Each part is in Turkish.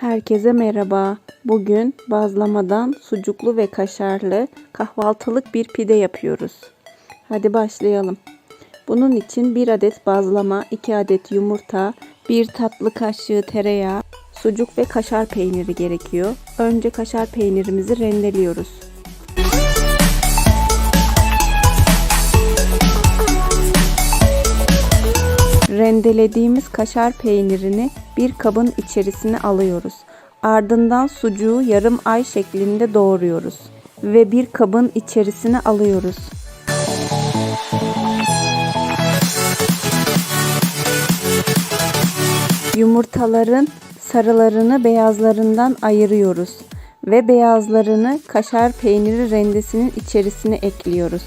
Herkese merhaba. Bugün bazlamadan sucuklu ve kaşarlı kahvaltılık bir pide yapıyoruz. Hadi başlayalım. Bunun için 1 adet bazlama, 2 adet yumurta, 1 tatlı kaşığı tereyağı, sucuk ve kaşar peyniri gerekiyor. Önce kaşar peynirimizi rendeliyoruz. Rendelediğimiz kaşar peynirini bir kabın içerisine alıyoruz. Ardından sucuğu yarım ay şeklinde doğruyoruz ve bir kabın içerisine alıyoruz. Yumurtaların sarılarını beyazlarından ayırıyoruz ve beyazlarını kaşar peyniri rendesinin içerisine ekliyoruz.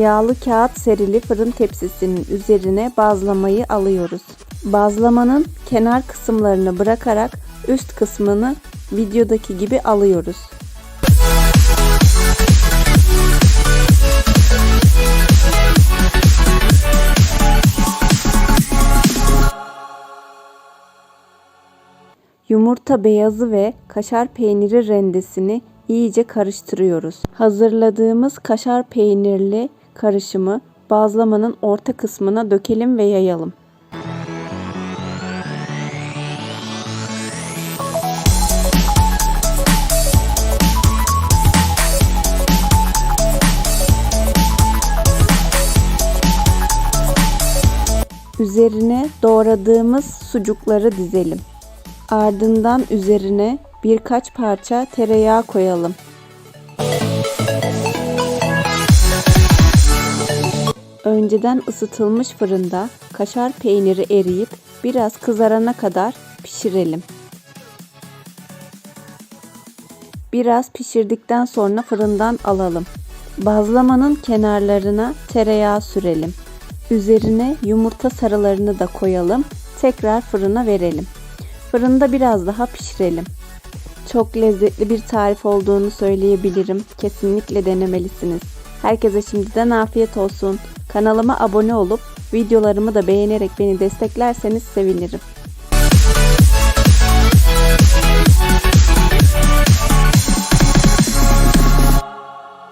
Yağlı kağıt serili fırın tepsisinin üzerine bazlamayı alıyoruz. Bazlamanın kenar kısımlarını bırakarak üst kısmını videodaki gibi alıyoruz. Yumurta beyazı ve kaşar peyniri rendesini iyice karıştırıyoruz. Hazırladığımız kaşar peynirli karışımı bazlamanın orta kısmına dökelim ve yayalım. Üzerine doğradığımız sucukları dizelim. Ardından üzerine birkaç parça tereyağı koyalım. Önceden ısıtılmış fırında kaşar peyniri eriyip biraz kızarana kadar pişirelim. Biraz pişirdikten sonra fırından alalım. Bazlamanın kenarlarına tereyağı sürelim. Üzerine yumurta sarılarını da koyalım. Tekrar fırına verelim. Fırında biraz daha pişirelim. Çok lezzetli bir tarif olduğunu söyleyebilirim. Kesinlikle denemelisiniz. Herkese şimdiden afiyet olsun. Kanalıma abone olup videolarımı da beğenerek beni desteklerseniz sevinirim.